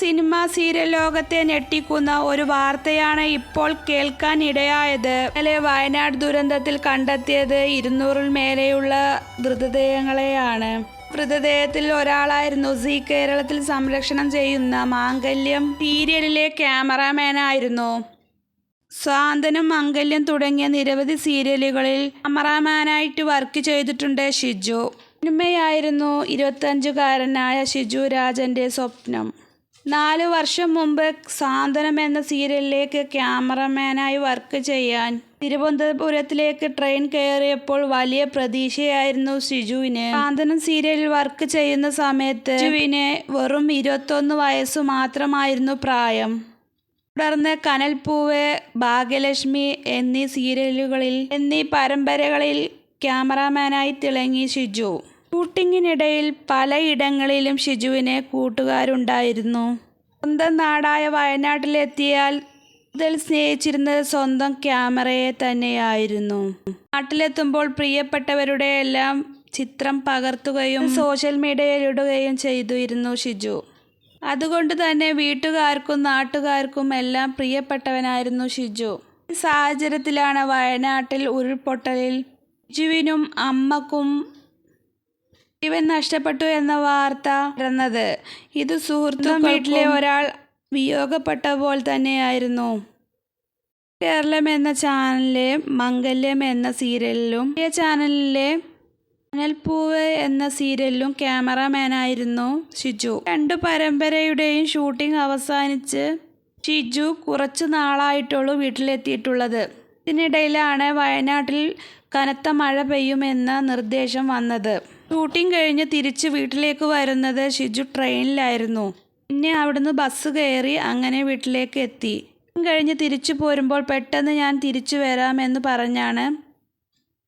Cinema serial ലോകത്തെ ഞെട്ടിക്കുന്ന ഒരു വാർത്തയാണ് ഇപ്പോൾ കേൾക്കാൻ ഇടയായത്. ഇന്നലെ വയനാട് ദുരന്തത്തിൽ കണ്ടെത്തിയത് ഇരുന്നൂറിൽ മേലെയുള്ള മൃതദേഹങ്ങളെയാണ്. മൃതദേഹത്തിൽ ഒരാളായിരുന്നു. സി കേരളത്തിൽ സംരക്ഷണം ചെയ്യുന്ന മാംഗല്യം സീരിയലിലെ ക്യാമറാമാനായിരുന്നു. സ്വാന്തനും മംഗല്യം തുടങ്ങിയ നിരവധി സീരിയലുകളിൽ ക്യാമറാമാനായിട്ട് വർക്ക് ചെയ്തിട്ടുണ്ട് ഷിജു. സിനിമയായിരുന്നു ഇരുപത്തഞ്ചുകാരനായ ഷിജു രാജന്റെ സ്വപ്നം. നാല് വർഷം മുമ്പ് സാന്ത്വനം എന്ന സീരിയലിലേക്ക് ക്യാമറമാനായി വർക്ക് ചെയ്യാൻ തിരുവനന്തപുരത്തിലേക്ക് ട്രെയിൻ കയറിയപ്പോൾ വലിയ പ്രതീക്ഷയായിരുന്നു ഷിജുവിന് സാന്ത്വനം സീരിയലിൽ വർക്ക് ചെയ്യുന്ന സമയത്ത് ഷിജുവിന് വെറും ഇരുപത്തൊന്ന് വയസ്സ് മാത്രമായിരുന്നു പ്രായം. തുടർന്ന് കനൽപ്പൂവ് ഭാഗ്യലക്ഷ്മി എന്നീ സീരിയലുകളിൽ എന്നീ പരമ്പരകളിൽ ക്യാമറാമാനായി തിളങ്ങി ഷിജു ഷൂട്ടിങ്ങിനിടയിൽ പലയിടങ്ങളിലും ഷിജുവിന് കൂട്ടുകാരുണ്ടായിരുന്നു. സ്വന്തം നാടായ വയനാട്ടിലെത്തിയാൽ കൂടുതൽ സ്നേഹിച്ചിരുന്നത് സ്വന്തം ക്യാമറയെ തന്നെയായിരുന്നു. നാട്ടിലെത്തുമ്പോൾ പ്രിയപ്പെട്ടവരുടെ എല്ലാം ചിത്രം പകർത്തുകയും സോഷ്യൽ മീഡിയയിൽ ഇടുകയും ചെയ്തിരുന്നു ഷിജു. അതുകൊണ്ട് തന്നെ വീട്ടുകാർക്കും നാട്ടുകാർക്കും എല്ലാം പ്രിയപ്പെട്ടവനായിരുന്നു ഷിജു. സാഹചര്യത്തിലാണ് വയനാട്ടിൽ ഉരുൾപൊട്ടലിൽ ഷിജുവിനും അമ്മക്കും ജീവൻ നഷ്ടപ്പെട്ടു എന്ന വാർത്ത നടന്നത് ഇത് സുഹൃത്തും വീട്ടിലെ ഒരാൾ വിയോഗപ്പെട്ട പോലെ തന്നെയായിരുന്നു. കേരളം എന്ന ചാനലിലെ മംഗല്യം എന്ന സീരിയലിലും ഈ ചാനലിലെ അനൽപൂവ് എന്ന സീരിയലിലും ക്യാമറമാനായിരുന്നു ഷിജു. രണ്ടു പരമ്പരയുടെയും ഷൂട്ടിംഗ് അവസാനിച്ച് ഷിജു കുറച്ചു നാളായിട്ടുള്ളൂ വീട്ടിലെത്തിയിട്ടുള്ളത്. ഇതിനിടയിലാണ് വയനാട്ടിൽ കനത്ത മഴ പെയ്യുമെന്ന നിർദ്ദേശം വന്നത്. ഷൂട്ടിംഗ് കഴിഞ്ഞ് തിരിച്ച് വീട്ടിലേക്ക് വരുന്നത് ഷിജു ട്രെയിനിലായിരുന്നു. പിന്നെ അവിടുന്ന് ബസ് കയറി അങ്ങനെ വീട്ടിലേക്ക് എത്തി. കഴിഞ്ഞ് തിരിച്ചു പോരുമ്പോൾ പെട്ടെന്ന് ഞാൻ തിരിച്ചു വരാമെന്ന് പറഞ്ഞാണ്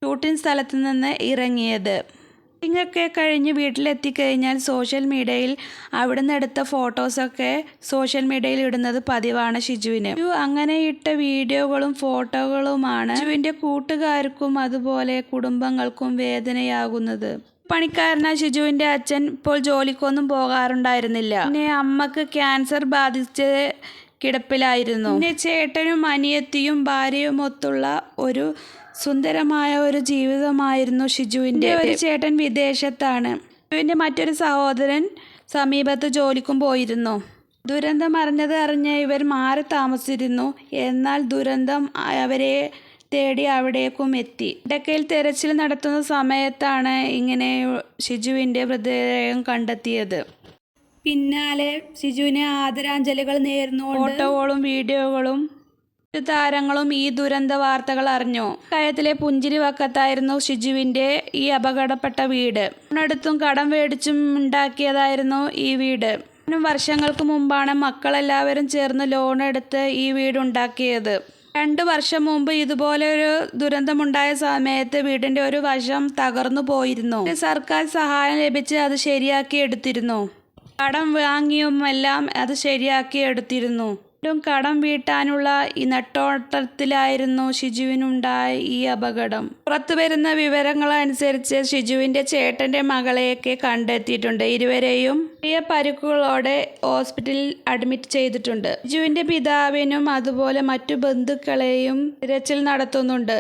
ഷൂട്ടിംഗ് സ്ഥലത്ത് നിന്ന് ഇറങ്ങിയത്. ഷൂട്ടിങ്ങൊക്കെ കഴിഞ്ഞ് വീട്ടിലെത്തിക്കഴിഞ്ഞാൽ സോഷ്യൽ മീഡിയയിൽ അവിടുന്ന് എടുത്ത ഫോട്ടോസൊക്കെ സോഷ്യൽ മീഡിയയിൽ ഇടുന്നത് പതിവാണ് ഷിജുവിന്. ഷിജു അങ്ങനെ ഇട്ട വീഡിയോകളും ഫോട്ടോകളുമാണ് ഷിജുവിന്റെ കൂട്ടുകാർക്കും അതുപോലെ കുടുംബങ്ങൾക്കും വേദനയാകുന്നത്. പണിക്കാരനായ ഷിജുവിന്റെ അച്ഛൻ ഇപ്പോൾ ജോലിക്കൊന്നും പോകാറുണ്ടായിരുന്നില്ല. പിന്നെ അമ്മയ്ക്ക് ക്യാൻസർ ബാധിച്ച് കിടപ്പിലായിരുന്നു. പിന്നെ ചേട്ടനും അനിയത്തിയും ഭാര്യയും ഒത്തുള്ള ഒരു സുന്ദരമായ ഒരു ജീവിതമായിരുന്നു ഷിജുവിന്റെ. ഒരു ചേട്ടൻ വിദേശത്താണ്. ഷിജുവിന്റെ മറ്റൊരു സഹോദരൻ സമീപത്ത് ജോലിക്കും പോയിരുന്നു. ദുരന്തം അറിഞ്ഞത് അറിഞ്ഞ് ഇവർ മാറി താമസിച്ചിരുന്നു. എന്നാൽ ദുരന്തം അവരെ തേടി അവിടേക്കും എത്തി. ഇടക്കയിൽ തെരച്ചിൽ നടത്തുന്ന സമയത്താണ് ഇങ്ങനെ ഷിജുവിന്റെ മൃതദേഹം കണ്ടെത്തിയത്. പിന്നാലെ ഷിജുവിന് ആദരാഞ്ജലികൾ നേർന്നു ഫോട്ടോകളും വീഡിയോകളും താരങ്ങളും ഈ ദുരന്ത വാർത്തകൾ അറിഞ്ഞു. കയത്തിലെ പുഞ്ചിരി വക്കത്തായിരുന്നു ഷിജുവിന്റെ ഈ അപകടപ്പെട്ട വീട്. അടുത്തും കടം മേടിച്ചും ഉണ്ടാക്കിയതായിരുന്നു ഈ വീട്. വർഷങ്ങൾക്ക് മുമ്പാണ് മക്കളെല്ലാവരും ചേർന്ന് ലോൺ എടുത്ത് ഈ വീട് ഉണ്ടാക്കിയത്. രണ്ട് വർഷം മുമ്പ് ഇതുപോലെ ഒരു ദുരന്തമുണ്ടായ സമയത്ത് വീടിന്റെ ഒരു വശം തകർന്നു പോയിരുന്നു. സർക്കാർ സഹായം ലഭിച്ച് അത് ശരിയാക്കി എടുത്തിരുന്നു. കടം വാങ്ങിയും എല്ലാം അത് ശരിയാക്കി എടുത്തിരുന്നു. വീണ്ടും കടം വീട്ടാനുള്ള ഈ നെട്ടോട്ടത്തിലായിരുന്നു ഷിജുവിനുണ്ടായ ഈ അപകടം. പുറത്തു വരുന്ന വിവരങ്ങളനുസരിച്ച് ഷിജുവിന്റെ ചേട്ടന്റെ മകളെയൊക്കെ കണ്ടെത്തിയിട്ടുണ്ട്. ഇരുവരെയും ചെറിയ പരുക്കുകളോടെ ഹോസ്പിറ്റലിൽ അഡ്മിറ്റ് ചെയ്തിട്ടുണ്ട്. ഷിജുവിന്റെ പിതാവിനും അതുപോലെ മറ്റു ബന്ധുക്കളെയും തിരച്ചിൽ നടത്തുന്നുണ്ട്.